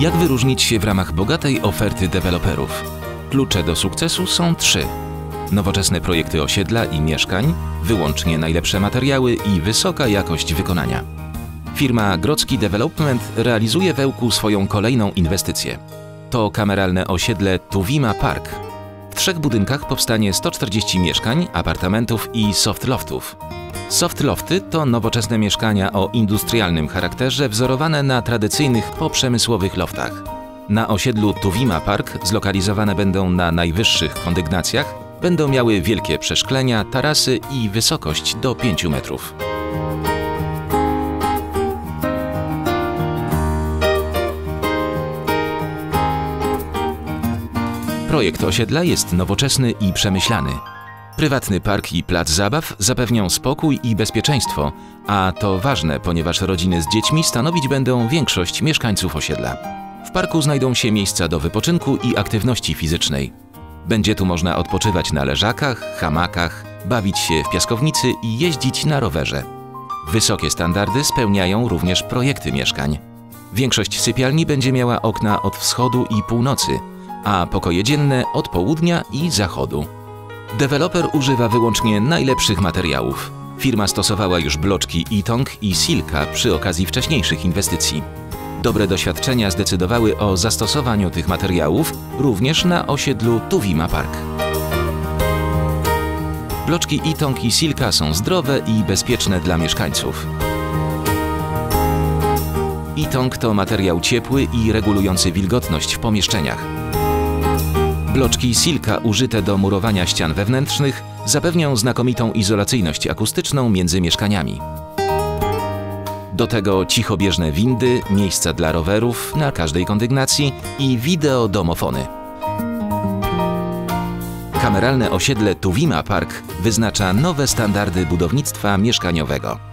Jak wyróżnić się w ramach bogatej oferty deweloperów? Klucze do sukcesu są trzy. Nowoczesne projekty osiedla i mieszkań, wyłącznie najlepsze materiały i wysoka jakość wykonania. Firma Grodzki Development realizuje w Ełku swoją kolejną inwestycję. To kameralne osiedle Tuwima Park. W trzech budynkach powstanie 140 mieszkań, apartamentów i soft loftów. Soft lofty to nowoczesne mieszkania o industrialnym charakterze wzorowane na tradycyjnych poprzemysłowych loftach. Na osiedlu Tuwima Park zlokalizowane będą na najwyższych kondygnacjach, będą miały wielkie przeszklenia, tarasy i wysokość do 5 metrów. Projekt osiedla jest nowoczesny i przemyślany. Prywatny park i plac zabaw zapewnią spokój i bezpieczeństwo, a to ważne, ponieważ rodziny z dziećmi stanowić będą większość mieszkańców osiedla. W parku znajdą się miejsca do wypoczynku i aktywności fizycznej. Będzie tu można odpoczywać na leżakach, hamakach, bawić się w piaskownicy i jeździć na rowerze. Wysokie standardy spełniają również projekty mieszkań. Większość sypialni będzie miała okna od wschodu i północy, a pokoje dzienne od południa i zachodu. Deweloper używa wyłącznie najlepszych materiałów. Firma stosowała już bloczki Itong i Silka przy okazji wcześniejszych inwestycji. Dobre doświadczenia zdecydowały o zastosowaniu tych materiałów również na osiedlu Tuwima Park. Bloczki Itong i Silka są zdrowe i bezpieczne dla mieszkańców. Itong to materiał ciepły i regulujący wilgotność w pomieszczeniach. Bloczki Silka użyte do murowania ścian wewnętrznych zapewnią znakomitą izolacyjność akustyczną między mieszkaniami. Do tego cichobieżne windy, miejsca dla rowerów na każdej kondygnacji i wideo domofony. Kameralne osiedle Tuwima Park wyznacza nowe standardy budownictwa mieszkaniowego.